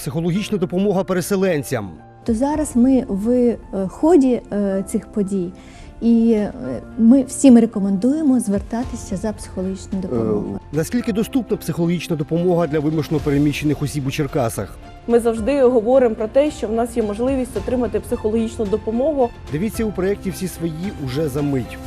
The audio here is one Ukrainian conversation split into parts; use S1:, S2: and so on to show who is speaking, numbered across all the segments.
S1: психологічна допомога переселенцям.
S2: То зараз ми в е, ході е, цих подій, і е, ми всім рекомендуємо звертатися за психологічною
S1: Е,
S2: допомогою.
S1: Наскільки доступна психологічна допомога для вимушено переміщених осіб у Черкасах?
S3: Ми завжди говоримо про те, що в нас є можливість отримати психологічну допомогу.
S1: Дивіться у проєкті всі свої уже за мить.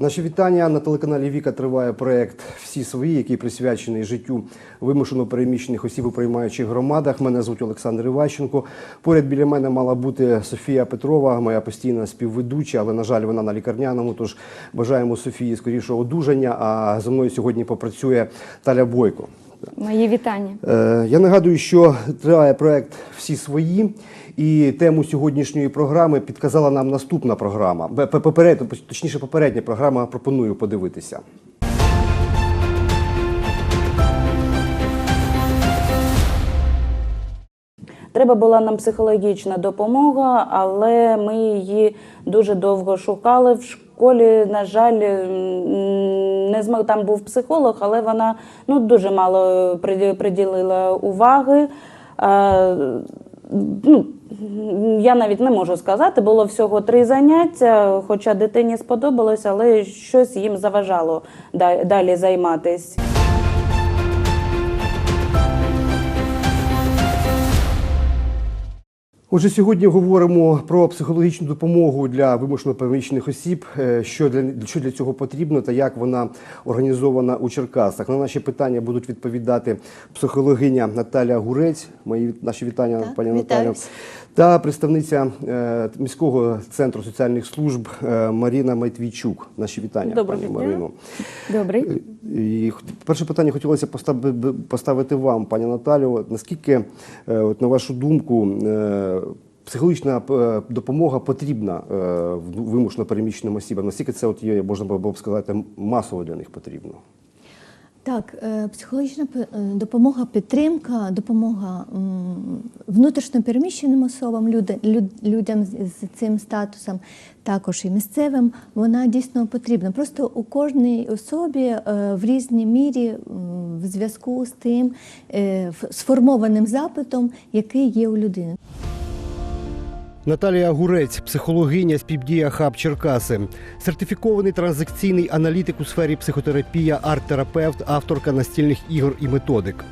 S1: Наші вітання на телеканалі Віка триває проект Всі свої, який присвячений життю вимушено переміщених осіб у приймаючих громадах. Мене звуть Олександр Іващенко. Поряд біля мене мала бути Софія Петрова, моя постійна співведуча, але на жаль, вона на лікарняному. Тож бажаємо Софії скорішого одужання. А за мною сьогодні попрацює Таля Бойко.
S4: Мої вітання.
S1: Е, Я нагадую, що триває проект Всі свої, і тему сьогоднішньої програми підказала нам наступна програма. Попередня, точніше, попередня програма пропоную подивитися.
S5: Треба була нам психологічна допомога, але ми її дуже довго шукали в школі. На жаль, не змог там був психолог, але вона ну дуже мало приділила уваги. Е, Ну, я навіть не можу сказати, було всього три заняття, хоча дитині сподобалось, але щось їм заважало далі займатися.
S1: Отже, сьогодні говоримо про психологічну допомогу для вимушено переміщених осіб, е, що для, що для цього потрібно та як вона організована у Черкасах. На наші питання будуть відповідати психологиня Наталя Гурець. Мої наші вітання,
S2: Так,
S1: пані Наталю. Та представниця е, міського центру соціальних служб е, Маріна Майтвійчук. Наші вітання,
S3: Доброго
S1: пані
S3: дня.
S1: Марино.
S4: Добрий.
S1: І перше питання хотілося поставити, вам, пані Наталю. Наскільки, е, от, на вашу думку, е, психологічна е, допомога потрібна е, вимушено переміщеним осібам? Наскільки це от є, можна було б сказати, масово для них потрібно?
S2: Так, е, психологічна е, допомога, підтримка, допомога внутрішньо переміщеним особам, людям з цим статусом, також і місцевим, вона дійсно потрібна. Просто у кожній особі е, в різній мірі в зв'язку з тим сформованим запитом, який є у людини.
S1: Наталія Гурець, психологиня з Півдія Хаб Черкаси, сертифікований транзакційний аналітик у сфері психотерапія, арт-терапевт, авторка настільних ігор і методик.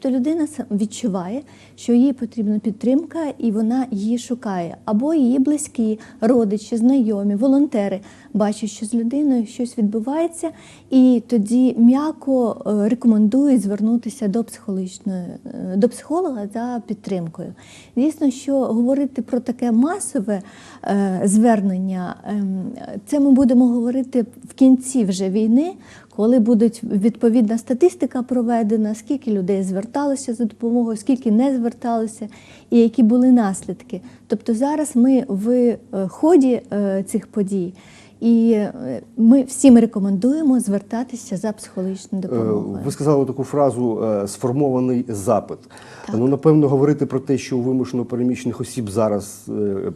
S2: То людина відчуває, що їй потрібна підтримка, і вона її шукає. Або її близькі, родичі, знайомі, волонтери бачать, що з людиною щось відбувається, і тоді м'яко е, рекомендують звернутися до психологічної е, до психолога за підтримкою. Звісно, що говорити про таке масове е, звернення, ем, це ми будемо говорити в кінці вже війни, коли буде відповідна статистика проведена, скільки людей зверталося за допомогою, скільки не зверталося, і які були наслідки. Тобто зараз ми в ході цих подій. І е, ми всім рекомендуємо звертатися за психологічною
S1: Е,
S2: допомогою.
S1: Ви сказали таку фразу е, сформований запит. Ну, напевно, говорити про те, що у вимушено переміщених осіб зараз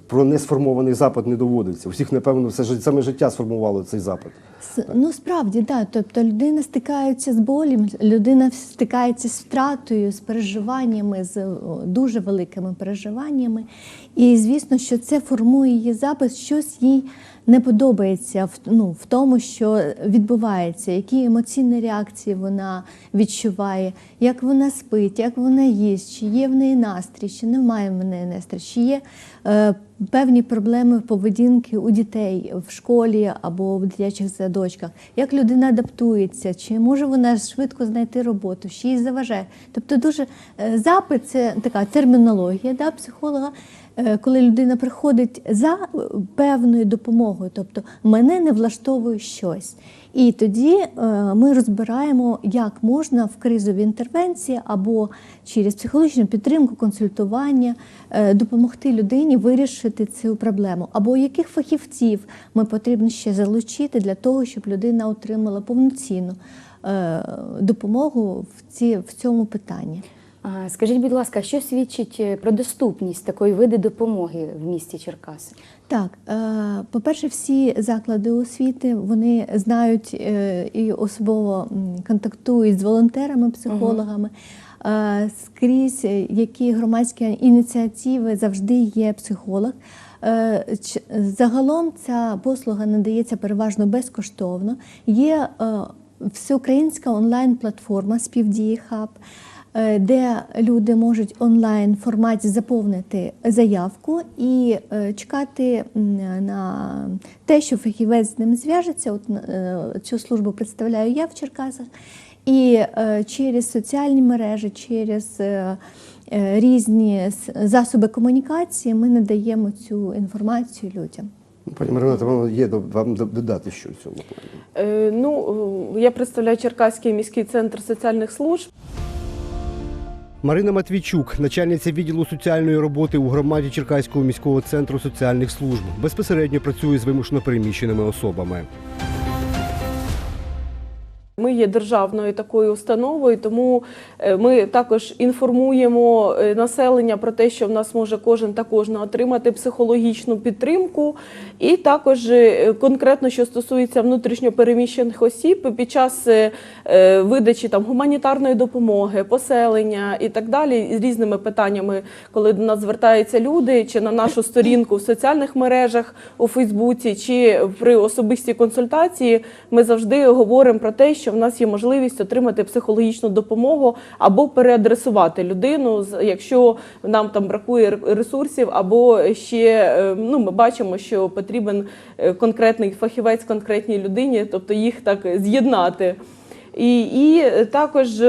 S1: про несформований запит не доводиться. Усіх, напевно, все ж- саме життя сформувало цей запит.
S2: С- Ну справді, так. Тобто людина стикається з болем, людина стикається з втратою, з переживаннями, з дуже великими переживаннями. І звісно, що це формує її запис, щось їй не подобається в, ну, в тому, що відбувається, які емоційні реакції вона відчуває, як вона спить, як вона їсть, чи є в неї настрій, чи немає в неї настрій, чи є е, певні проблеми поведінки у дітей в школі або в дитячих садочках, як людина адаптується, чи може вона швидко знайти роботу, що їй заважає. Тобто, дуже е, запит це така термінологія да, психолога. Е, Коли людина приходить за певною допомогою, тобто мене не влаштовує щось. І тоді е, ми розбираємо, як можна в кризовій інтервенції або через психологічну підтримку, консультування е, допомогти людині вирішити цю проблему, або яких фахівців ми потрібно ще залучити для того, щоб людина отримала повноцінну допомогу в цьому питанні.
S4: Скажіть, будь ласка, що свідчить е, про доступність такої види допомоги в місті Черкаси?
S2: Так, е, по-перше, всі заклади освіти вони знають е, і особливо м, контактують з волонтерами, психологами. Скрізь які громадські ініціативи завжди є психолог. Загалом ця послуга надається переважно безкоштовно. Є всеукраїнська онлайн-платформа Співдії Хаб де люди можуть онлайн форматі заповнити заявку і е, чекати на те, що фахівець з ним зв'яжеться. От е, цю службу представляю я в Черкасах. І е, через соціальні мережі, через е, е, різні засоби комунікації ми надаємо цю інформацію людям.
S1: Пані Маринато, вам є до- вам до- додати що в цьому плані?
S3: Е, Ну, е, я представляю Черкаський міський центр соціальних служб.
S1: Марина Матвійчук, начальниця відділу соціальної роботи у громаді Черкаського міського центру соціальних служб, безпосередньо працює з вимушено переміщеними особами.
S3: Ми є державною такою установою, тому е, ми також інформуємо е, населення про те, що в нас може кожен та кожна отримати психологічну підтримку. І також е, конкретно, що стосується внутрішньопереміщених осіб, під час видачі там гуманітарної допомоги, поселення і так далі, з різними питаннями, коли до нас звертаються люди, чи на нашу сторінку в соціальних мережах у Фейсбуці, чи при особистій консультації, ми завжди говоримо про те, що в нас є можливість отримати психологічну допомогу або переадресувати людину, якщо нам там бракує ресурсів, або ще е, ну ми бачимо, що потрібен е, конкретний фахівець конкретній людині, тобто їх так з'єднати. І, і також.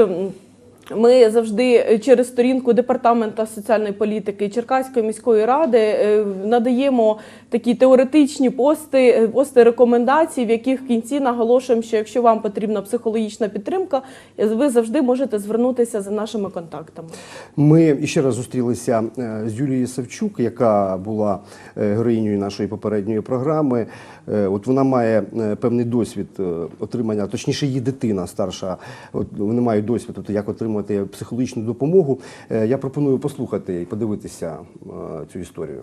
S3: Ми завжди через сторінку департамента соціальної політики Черкаської міської ради е, надаємо такі теоретичні пости, е, пости рекомендацій, в яких в кінці наголошуємо, що якщо вам потрібна психологічна підтримка, е, ви завжди можете звернутися за нашими контактами.
S1: Ми іще раз зустрілися е, з Юлією Савчук, яка була е, героїнею нашої попередньої програми. Е, От вона має е, певний досвід е, отримання, точніше, її дитина старша. От вони мають досвід, тобто як отримати психологічну допомогу. Я пропоную послухати і подивитися цю історію.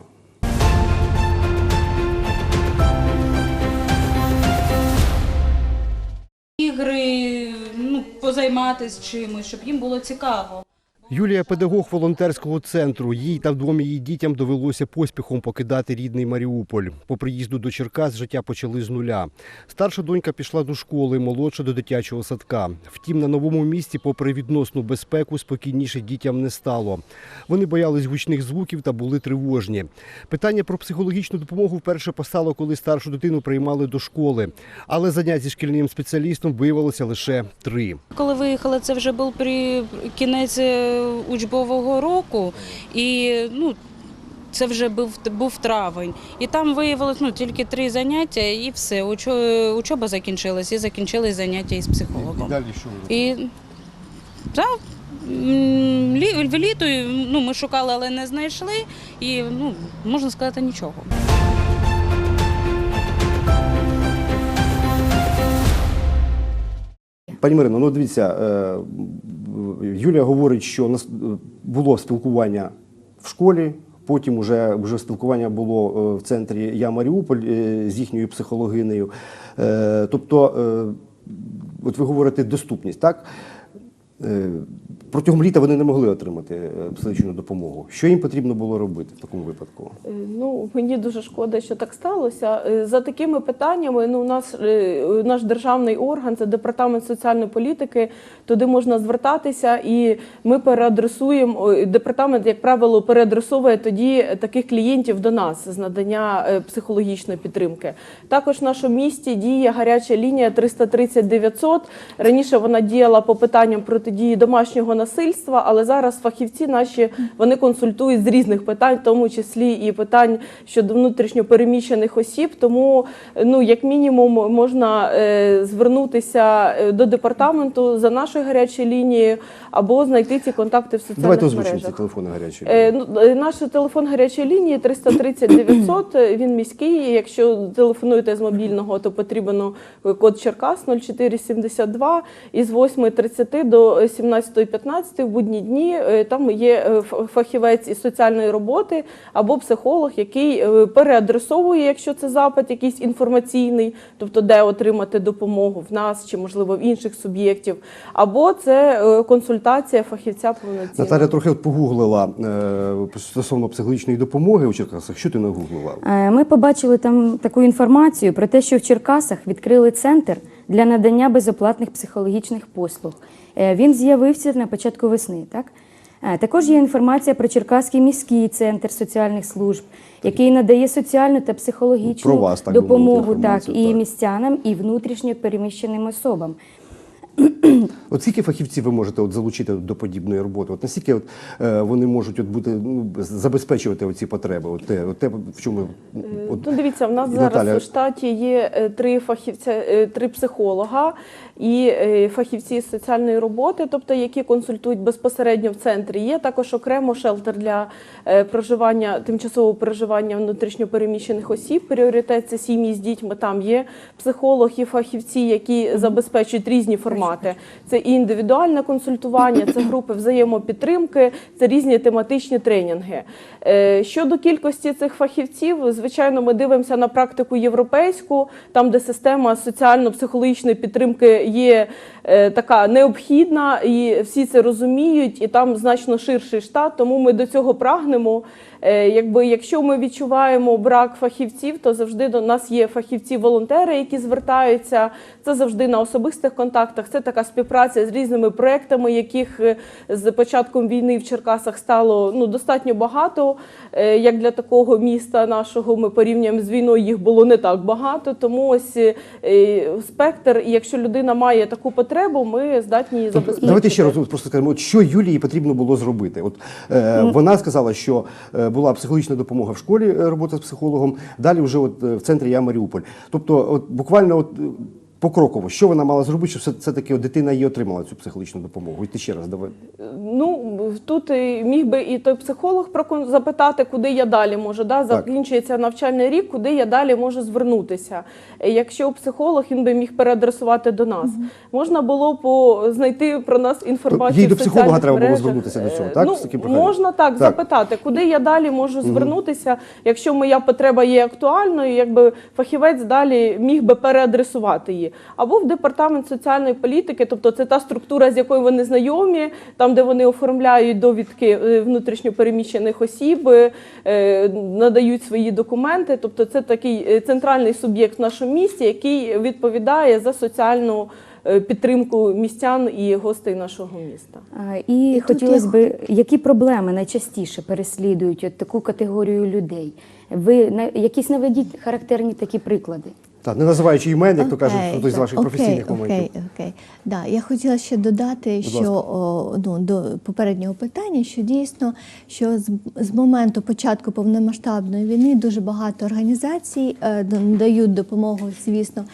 S6: ігри, ну, позайматися чимось, щоб їм було цікаво.
S1: Юлія педагог волонтерського центру. Їй та двом її дітям довелося поспіхом покидати рідний Маріуполь. По приїзду до Черкас життя почали з нуля. Старша донька пішла до школи, молодша до дитячого садка. Втім, на новому місці, попри відносну безпеку, спокійніше дітям не стало. Вони боялись гучних звуків та були тривожні. Питання про психологічну допомогу вперше постало, коли старшу дитину приймали до школи. Але занять зі шкільним спеціалістом виявилося лише три.
S6: Коли виїхали, це вже був при кінець е, учбового року, і ну. Це вже був, був травень, і там виявилось ну, тільки три заняття, і все. Учоба закінчилась, і закінчились заняття із психологом.
S1: далі що ви
S6: І так, лі, в літо ну, ми шукали, але не знайшли. І ну, можна сказати, нічого.
S1: Пані Марино, ну дивіться, е, Юлія говорить, що нас було спілкування в школі. Потім уже, вже спілкування було е, в центрі Я Маріуполь е, з їхньою психологинею. Е, Тобто, е, от ви говорите доступність, так? Е, Протягом літа вони не могли отримати е, психологічну допомогу. Що їм потрібно було робити в такому випадку?
S3: Е, Ну, мені дуже шкода, що так сталося. За такими питаннями, ну, у нас наш державний орган, це департамент соціальної політики, туди можна звертатися, і ми переадресуємо. Департамент, як правило, переадресовує тоді таких клієнтів до нас з надання психологічної підтримки. Також в нашому місті діє гаряча лінія 330 900. Раніше вона діяла по питанням протидії протидії домашнього насильства, але зараз фахівці наші вони консультують з різних питань, в тому числі і питань щодо внутрішньо переміщених осіб. Тому, ну як мінімум, можна е, звернутися е, до департаменту за нашою гарячою лінією або знайти ці контакти в соціальних
S1: Давайте озвучимо ці
S3: мережах.
S1: телефони гарячі.
S3: Е, ну, е, Наш телефон гарячої лінії 330 900, е, він міський. Якщо телефонуєте з мобільного, то потрібен е, код Черкас 0472 із 8.30 до 17.15 в будні дні. е, Там є е, фахівець із соціальної роботи або психолог, який е, переадресовує, якщо це запит якийсь інформаційний, тобто де отримати допомогу в нас чи можливо в інших суб'єктів, або це е, консультація фахівця повноцінна.
S1: Наталя трохи погуглила е, стосовно психологічної допомоги у Черкасах. Що ти нагуглила?
S4: Е, Ми побачили там таку інформацію про те, що в Черкасах відкрили центр для надання безоплатних психологічних послуг. Е, Він з'явився на початку весни. Так? Е, Також є інформація про Черкаський міський центр соціальних служб, який надає соціальну та психологічну
S1: вас так
S4: допомогу так, і
S1: так.
S4: містянам, і внутрішньо переміщеним особам.
S1: От скільки фахівців ви можете от залучити до подібної роботи? От наскільки от, е, вони можуть от бути ну, забезпечувати оці потреби? От те, от те, в чому от,
S3: Ну, дивіться, в нас зараз
S1: Наталя-
S3: у штаті є е, три фахівця, е, три психолога і е, фахівці з соціальної роботи, тобто які консультують безпосередньо в центрі. Є також окремо шелтер для е, проживання, тимчасового проживання внутрішньопереміщених осіб. Пріоритет це сім'ї з дітьми. Там є психолог і фахівці, які забезпечують різні формати. Це і індивідуальне консультування, це групи взаємопідтримки, це різні тематичні тренінги. Е, Щодо кількості цих фахівців, звичайно, ми дивимося на практику європейську, там, де система соціально-психологічної підтримки є е, така необхідна, і всі це розуміють, і там значно ширший штат, тому ми до цього прагнемо. Е, Якби якщо ми відчуваємо брак фахівців, то завжди до нас є фахівці-волонтери, які звертаються. Це завжди на особистих контактах. Це така співпраця з різними проектами, яких е, з початком війни в Черкасах стало ну достатньо багато. Е, Як для такого міста нашого, ми порівнюємо з війною, їх було не так багато. Тому ось спектр. І якщо людина має таку потребу, ми здатні її
S1: Тобто,
S3: забезпечити.
S1: давайте ще раз просто скажемо, от що Юлії потрібно було зробити. От е, вона сказала, що була психологічна допомога в школі, е, робота з психологом. Далі вже от е, в центрі я Маріуполь. Тобто, от буквально от. Покроково, що вона мала зробити, щоб все, все таки дитина її отримала цю психологічну допомогу? Ти ще раз давай.
S3: Ну тут міг би і той психолог запитати, куди я далі можу. Да?
S1: Так.
S3: Закінчується навчальний рік, куди я далі можу звернутися. Якщо психолог він би міг переадресувати до нас, можна було по знайти про нас інформацію.
S1: Їй до психолога
S3: соціальних
S1: треба було звернутися до цього,
S3: Е,
S1: так?
S3: Ну,
S1: З
S3: можна так,
S1: Так.
S3: запитати, куди я далі можу звернутися, якщо моя потреба є актуальною, якби фахівець далі міг би переадресувати її. Або в департамент соціальної політики, тобто це та структура, з якою вони знайомі, там, де вони оформляють довідки е, внутрішньопереміщених осіб, е, надають свої документи. Тобто це такий е, центральний суб'єкт в нашому місті, який відповідає за соціальну підтримку містян і гостей нашого міста.
S4: І,
S2: І
S4: хотілося
S2: я
S4: б, які проблеми найчастіше переслідують от таку категорію людей? Ви на якісь наведіть характерні такі приклади?
S1: Так, не називаючи імен, як то кажуть, хтось з ваших
S2: окей,
S1: професійних моментів.
S2: Окей, окей. Да, я хотіла ще додати, що о, ну, до попереднього питання, що дійсно, що з, з моменту початку повномасштабної війни дуже багато організацій е, дають допомогу, звісно.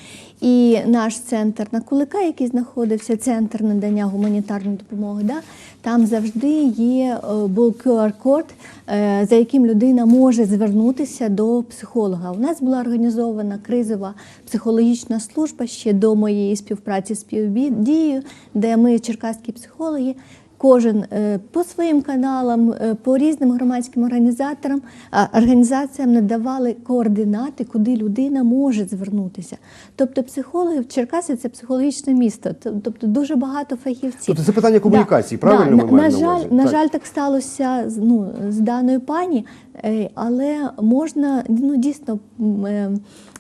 S2: І наш центр на Кулика, який знаходився, центр надання гуманітарної допомоги, да, там завжди є е, QR-код, е, за яким людина може звернутися до психолога. У нас була організована кризова психологічна служба ще до моєї співпраці з співдією, де ми, черкаські психологи, кожен е, по своїм каналам, е, по різним громадським організаторам, організаціям надавали координати, куди людина може звернутися. Тобто психологи в Черкаси це психологічне місто, тобто дуже багато фахівців.
S1: Тобто це питання комунікації, правильно
S2: Да,
S1: ми
S2: на,
S1: маємо
S2: на жаль,
S1: увазі?
S2: на
S1: Так.
S2: жаль, так сталося ну, з даною пані, е, але можна ну дійсно.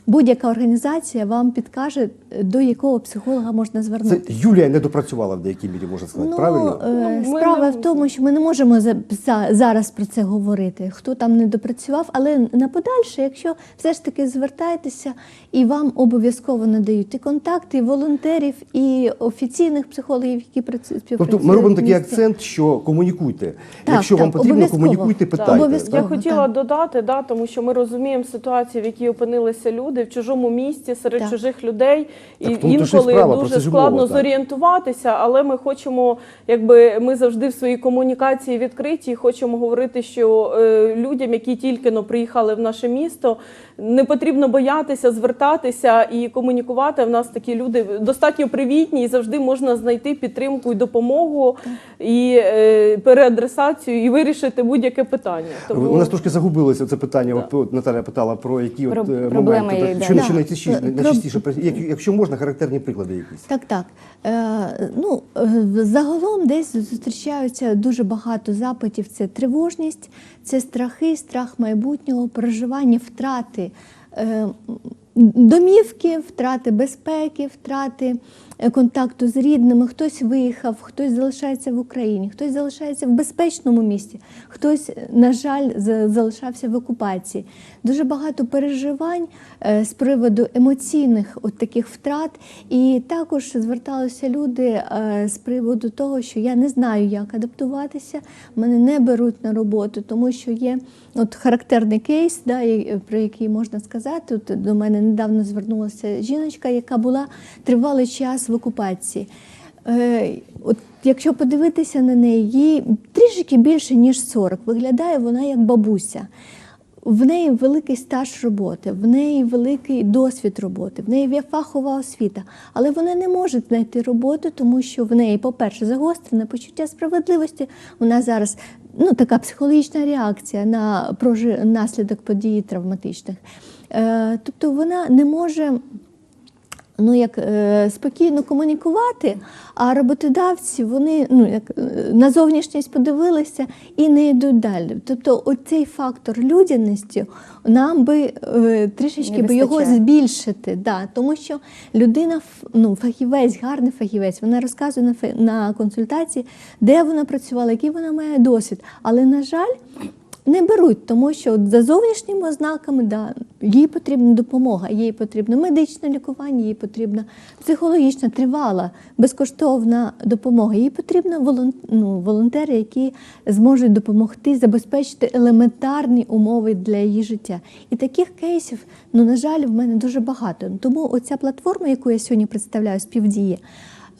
S2: Будь-яка організація вам підкаже, до якого психолога можна
S1: Це
S2: звернутися.
S1: Юлія не допрацювала в деякій мірі, можна сказати, правильно?
S3: Ну, ми
S2: Справа
S3: не-
S2: в тому, що ми не можемо за, за- зараз про це говорити, хто там не допрацював, але на подальше, якщо все ж таки звертайтеся, і вам обов'язково надають і контакти, і волонтерів, і офіційних психологів, які працюють.
S1: Тобто ми робимо такий акцент, що комунікуйте.
S2: Так,
S1: Якщо вам потрібно,
S2: обов'язково.
S1: комунікуйте,
S2: Так,
S1: питайте.
S2: обов'язково.
S3: Я хотіла
S2: так.
S3: додати, да, тому що ми розуміємо ситуацію, в якій опинилися люди в чужому місті серед
S2: Так.
S3: чужих людей, і
S1: Так і
S3: інколи
S1: справа,
S3: дуже складно
S1: мова,
S3: зорієнтуватися. Але ми хочемо, якби ми завжди в своїй комунікації відкриті, і хочемо говорити, що е, людям, які тільки но приїхали в наше місто, не потрібно боятися звертатися і комунікувати. В нас такі люди достатньо привітні, і завжди можна знайти підтримку і допомогу, і е, переадресацію, і вирішити будь-яке питання. Тому
S1: У нас трошки загубилося це питання.
S3: Да.
S1: От, Наталя питала про які
S4: Про
S1: от, е,
S4: проблеми
S1: моменти.
S4: є,
S1: так,
S4: да.
S1: що,
S2: Да.
S1: що найчастіше,
S2: Про-
S1: найчастіше, якщо можна, характерні приклади якісь.
S2: Так, так. Е, ну, загалом десь зустрічаються дуже багато запитів. Це тривожність, це страхи, страх майбутнього, проживання, втрати е, домівки, втрати безпеки, втрати контакту з рідними. Хтось виїхав, хтось залишається в Україні, хтось залишається в безпечному місті, хтось, на жаль, залишався в окупації. Дуже багато переживань е, з приводу емоційних от таких втрат. І також зверталися люди е, з приводу того, що я не знаю, як адаптуватися, мене не беруть на роботу, тому що є от характерний кейс, да, про який можна сказати. От до мене недавно звернулася жіночка, яка була тривалий час в окупації. Е, От якщо подивитися на неї, їй трішки більше ніж 40. Виглядає вона як бабуся. В неї великий стаж роботи, в неї великий досвід роботи, в неї є фахова освіта, але вона не може знайти роботу, тому що в неї, по-перше, загострене почуття справедливості. Вона зараз ну, така психологічна реакція на наслідок подій травматичних. Е, тобто вона не може ну, як, е, спокійно комунікувати, а роботодавці вони ну, як, е, на зовнішність подивилися і не йдуть далі. Тобто оцей фактор людяності нам би е, трішечки би його збільшити. Да, тому що людина, ну, фахівець, гарний фахівець, вона розказує на, на консультації, де вона працювала, який вона має досвід. Але, на жаль, не беруть, тому що от за зовнішніми ознаками да, їй потрібна допомога, їй потрібно медичне лікування, їй потрібна психологічна, тривала, безкоштовна допомога. Їй потрібні ну, волонтери, які зможуть допомогти забезпечити елементарні умови для її життя. І таких кейсів, ну на жаль, в мене дуже багато. Тому оця платформа, яку я сьогодні представляю, співдіє.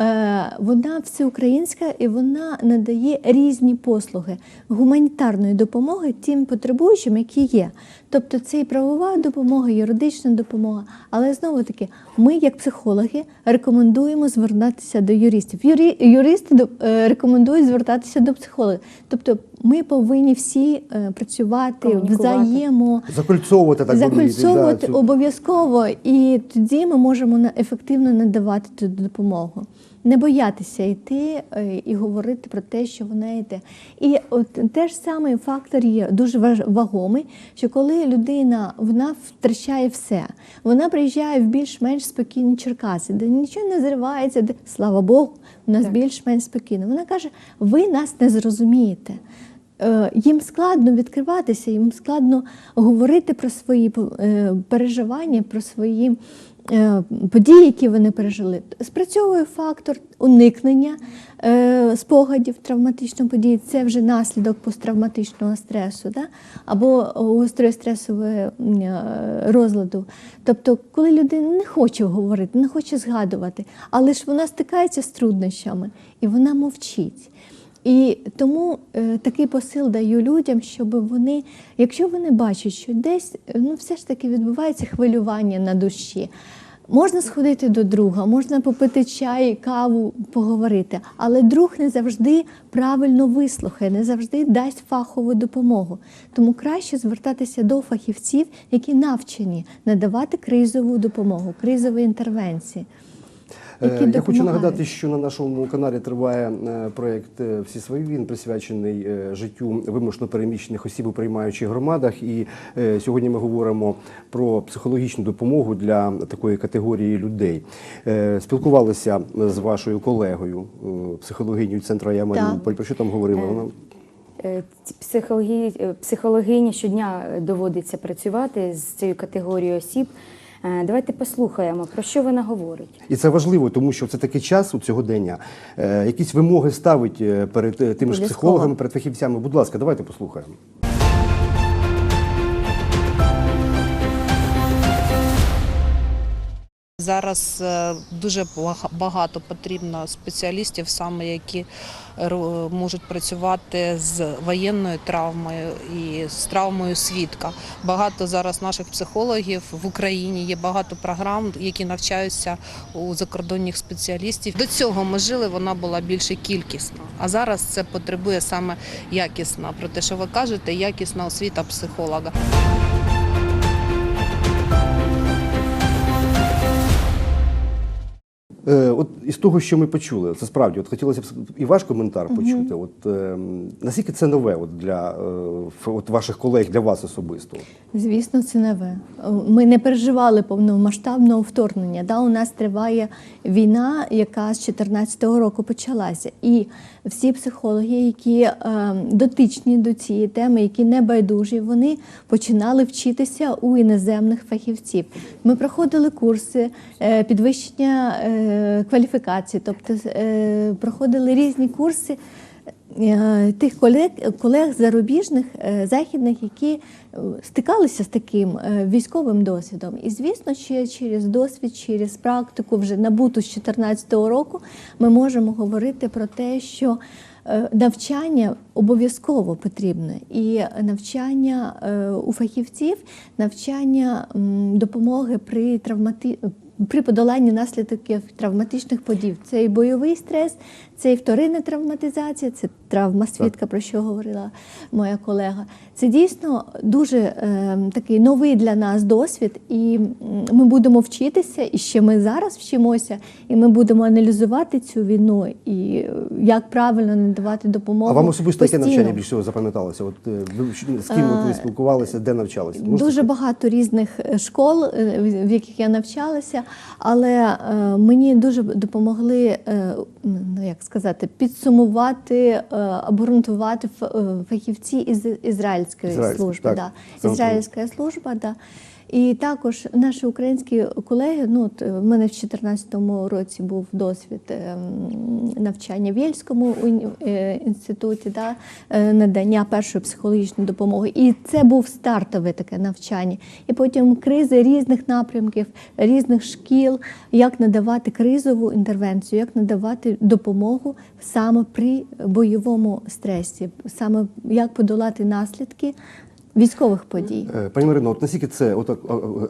S2: Е, Вона всеукраїнська і вона надає різні послуги гуманітарної допомоги тим потребуючим, які є. Тобто це і правова допомога, юридична допомога. Але знову таки, ми, як психологи, рекомендуємо звертатися до юристів. Юристи е, рекомендують звертатися до психологів. Тобто ми повинні всі е, працювати взаємо.
S1: Закольцовувати так
S2: Закольцовувати обов'язково, і тоді ми можемо на- ефективно надавати ту допомогу. Не боятися йти е, і говорити про те, що вона йде. І от теж самий фактор є дуже вагомий, що коли людина вона втрачає все, вона приїжджає в більш-менш спокійні Черкаси, де нічого не зривається, де слава Богу, у нас
S4: Так.
S2: більш-менш спокійно. Вона каже: ви нас не зрозумієте. Е, Їм складно відкриватися, їм складно говорити про свої е, переживання, про свої е, події, які вони пережили. Спрацьовує фактор уникнення спогадів травматичної події. Це вже наслідок посттравматичного стресу да? або гострої стресової розладу. Тобто, коли людина не хоче говорити, не хоче згадувати, але ж вона стикається з труднощами і вона мовчить. І тому е, такий посил даю людям, щоб вони, якщо вони бачать, що десь ну, все ж таки відбувається хвилювання на душі. Можна сходити до друга, можна попити чай, каву, поговорити, але друг не завжди правильно вислухає, не завжди дасть фахову допомогу. Тому краще звертатися до фахівців, які навчені надавати кризову допомогу, кризові інтервенції.
S1: Е,
S2: які
S1: Я хочу нагадати, що на нашому каналі триває е, проєкт е, Всі свої. Він присвячений життю вимушено переміщених осіб у приймаючих громадах. І сьогодні ми говоримо про психологічну допомогу для такої категорії людей. Спілкувалися з вашою колегою, психологинею центру Я Маріуполь. Про що там говорила? Вона
S4: психологині щодня доводиться працювати з цією категорією осіб. Е, Давайте послухаємо, про що вона говорить.
S1: І це важливо, тому що це такий час у цього Е, якісь вимоги ставить е, перед тими ж психологами, перед фахівцями. Будь ласка, давайте послухаємо.
S7: Зараз е, дуже багато потрібно спеціалістів, саме які можуть працювати з воєнною травмою і з травмою свідка. Багато зараз наших психологів в Україні є багато програм, які навчаються у закордонних спеціалістів. До цього ми жили, вона була більше кількісна. А зараз це потребує саме якісна. Про те, що ви кажете, якісна освіта психолога.
S1: Е, от із того, що ми почули, це справді, от хотілося б і ваш коментар почути. От е, наскільки це нове от для е, от ваших колег, для вас особисто?
S2: Звісно, це нове. Ми не переживали повномасштабного вторгнення. Да, у нас триває війна, яка з 2014 року почалася. І всі психологи, які е, дотичні до цієї теми, які не байдужі, вони починали вчитися у іноземних фахівців. Ми проходили курси е, підвищення е, кваліфікації, тобто е, проходили різні курси е, тих колег, колег зарубіжних, е, західних, які стикалися з таким військовим досвідом. І звісно, ще через досвід, через практику, вже набуту з 2014 року, ми можемо говорити про те, що навчання обов'язково потрібне. І навчання у фахівців, навчання допомоги при травматі... При подоланні наслідків травматичних подій. Це і бойовий стрес, це і вторинна травматизація, це травма свідка, про що говорила моя колега. Це дійсно дуже е, такий новий для нас досвід, і ми будемо вчитися, і ще ми зараз вчимося, і ми будемо аналізувати цю війну і е, як правильно надавати допомогу.
S1: А вам особисто яке навчання більше всього запам'яталося? От е, ви з ким от ви
S2: Е,
S1: спілкувалися, де навчалися? Можете
S2: Дуже багато різних е, школ, е, в в яких я навчалася, але е, мені дуже допомогли, е, ну як сказати, підсумувати, е, обґрунтувати е, фахівці із ізраїльської
S1: Ізраїльські,
S2: служби.
S1: так.
S2: Да. Ізраїльська служба, да. І також наші українські колеги, ну от е, в мене в 2014 році був досвід е, навчання в Єльському е, інституті, да, е, надання першої психологічної допомоги. І це був стартове таке навчання. І потім кризи різних напрямків, різних шкіл, як надавати кризову інтервенцію, як надавати допомогу саме при бойовому стресі, саме як подолати наслідки військових подій.
S1: Е, Пані Марино, от наскільки це от,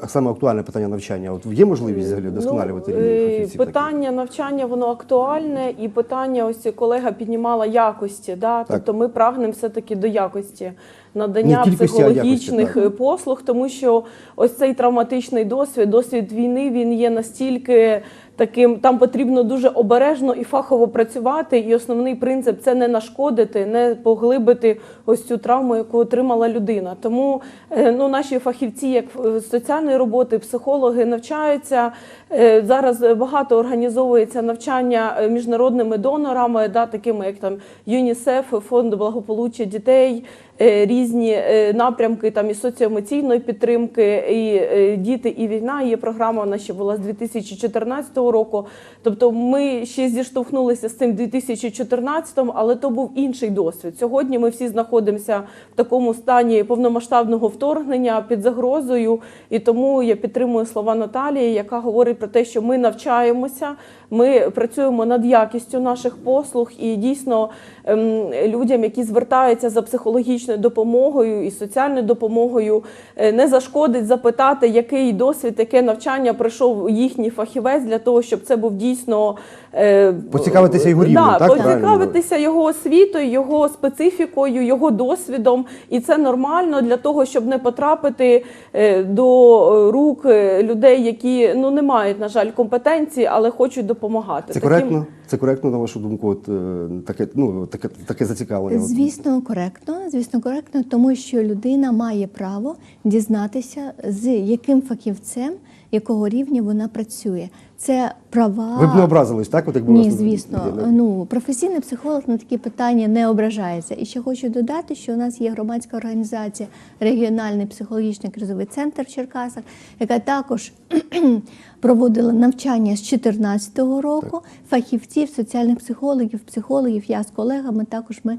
S1: саме актуальне питання навчання? От є можливість взагалі вдосконалювати
S3: Ну, е,
S1: фахівців?
S3: Питання навчання воно актуальне, і питання ось колега піднімала якості. Да? Тобто ми прагнемо все-таки до якості надання
S1: Не
S3: психологічних
S1: якості,
S3: е, послуг, тому що ось цей травматичний досвід, досвід війни, він є настільки. Таким там потрібно дуже обережно і фахово працювати. І основний принцип це не нашкодити, не поглибити ось цю травму, яку отримала людина. Тому е, ну, наші фахівці, як е, соціальної роботи, психологи навчаються. Е, Зараз багато організовується навчання міжнародними донорами, да, такими як там ЮНІСЕФ, фонд благополуччя дітей. Е, Різні е, напрямки там і соціоемоційної підтримки, і е, діти, і війна. Є програма, вона ще була з 2014 року. Тобто ми ще зіштовхнулися з цим в 2014, але то був інший досвід. Сьогодні ми всі знаходимося в такому стані повномасштабного вторгнення під загрозою, і тому я підтримую слова Наталії, яка говорить про те, що ми навчаємося, ми працюємо над якістю наших послуг, і дійсно ем, людям, які звертаються за психологічною допомогою і соціальною допомогою, е, не зашкодить запитати, який досвід, яке навчання пройшов їхній фахівець для того. щоб це був дійсно е,
S1: Поцікавитися його рівнем,
S3: да,
S1: так?
S3: Поцікавитися його освітою, його специфікою, його досвідом, і це нормально для того, щоб не потрапити е, до рук е, людей, які ну не мають, на жаль, компетенції, але хочуть допомагати.
S1: Це
S3: Таким-
S1: коректно? Це коректно, на вашу думку, от, е, таке, ну, таке, таке зацікавлення?
S2: Звісно, коректно. Звісно, коректно, тому що людина має право дізнатися, з яким фахівцем, якого рівня вона працює. Це права.
S1: Ви б не образились, так? От, якби
S2: Ні, звісно.
S1: не-
S2: Ну професійний психолог на такі питання не ображається. І ще хочу додати, що у нас є громадська організація Регіональний психологічний кризовий центр в Черкасах, яка також проводила навчання з 2014 року фахівців, соціальних психологів, психологів. Я з колегами також ми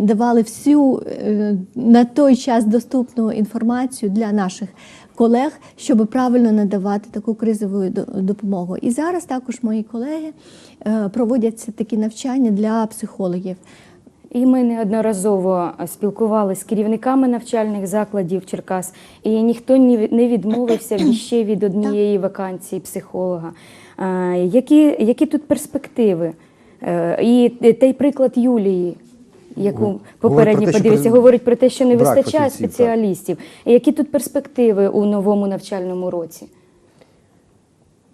S2: давали всю е, на той час доступну інформацію для наших колег, щоб правильно надавати таку кризову допомогу. І зараз також мої колеги е, проводяться такі навчання для психологів.
S4: І ми неодноразово спілкувалися з керівниками навчальних закладів Черкас, і ніхто не відмовився від- ще від однієї вакансії психолога. Е, Які, які тут перспективи? Е, І той приклад Юлії, яку
S1: попередні
S4: попередньо
S1: про що
S4: говорить про те, що не
S1: брак
S4: вистачає
S1: фахівців, так.
S4: спеціалістів. Які тут перспективи у новому навчальному році?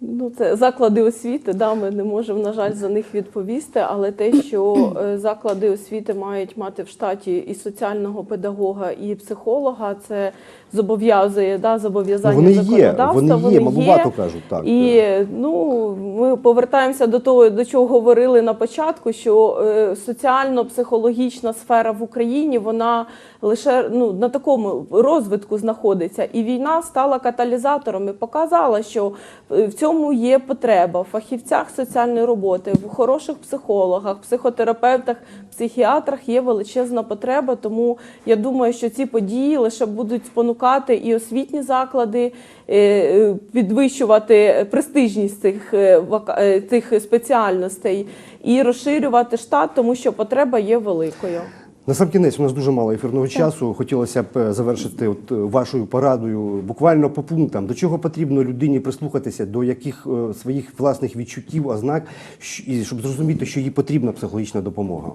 S3: Ну, це заклади освіти, да, ми не можемо, на жаль, за них відповісти, але те, що е, заклади освіти мають мати в штаті і соціального педагога, і психолога, це зобов'язує да, зобов'язання
S1: вони є,
S3: законодавства.
S1: вони є, малувато кажуть, так.
S3: І ну, ми повертаємося до того, до чого говорили на початку, що е, соціально-психологічна сфера в Україні вона лише ну, на такому розвитку знаходиться. І війна стала каталізатором і показала, що е, в цьому є потреба в фахівцях соціальної роботи, в хороших психологах, психотерапевтах, психіатрах є величезна потреба. Тому я думаю, що ці події лише будуть спонукати і освітні заклади, е, е, підвищувати престижність цих, е, цих спеціальностей і розширювати штат, тому що потреба є великою.
S1: На сам кінець у нас дуже мало ефірного часу. Хотілося б завершити от вашою порадою буквально по пунктам. До чого потрібно людині прислухатися, до яких е, своїх власних відчуттів, ознак, і щоб зрозуміти, що їй потрібна психологічна допомога.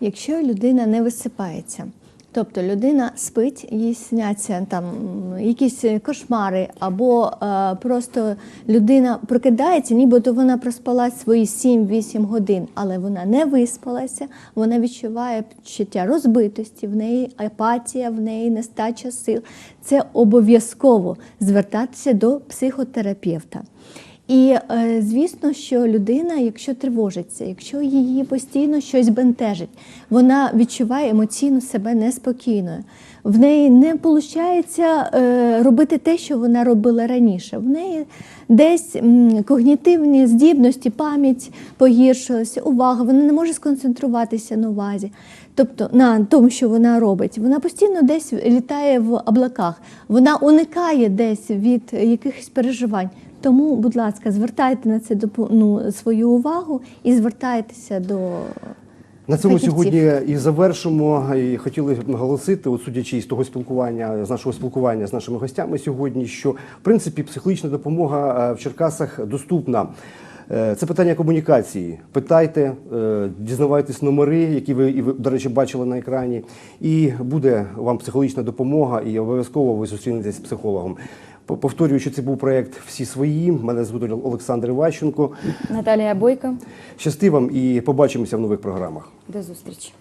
S2: Якщо людина не висипається, тобто людина спить, їй сняться там якісь кошмари, або е, просто людина прокидається, нібито вона проспала свої 7-8 годин, але вона не виспалася, вона відчуває відчуття розбитості, в неї апатія, в неї нестача сил. Це обов'язково звертатися до психотерапевта. І е, звісно, що людина, якщо тривожиться, якщо її постійно щось бентежить, вона відчуває емоційно себе неспокійною. В неї не виходить е, робити те, що вона робила раніше. В неї десь когнітивні здібності, пам'ять погіршилася, увага, вона не може сконцентруватися на увазі. Тобто на тому, що вона робить, вона постійно десь літає в облаках, вона уникає десь від якихось переживань. Тому, будь ласка, звертайте на це ну, свою увагу і звертайтеся до
S1: На цьому
S2: фахівців.
S1: сьогодні і завершимо. І хотіли б наголосити, от судячи із того спілкування, з нашого спілкування з нашими гостями сьогодні, що в принципі психологічна допомога е, в Черкасах доступна. Е, Це питання комунікації. Питайте, е, дізнавайтесь номери, які ви, і ви, до речі, бачили на екрані, і буде вам психологічна допомога, і обов'язково ви зустрінетесь з психологом. По- Повторюю, що це був проект Всі свої. Мене звуть Олександр Іващенко.
S4: Наталія Бойко,
S1: Щасти вам і побачимося в нових програмах.
S4: до зустрічі.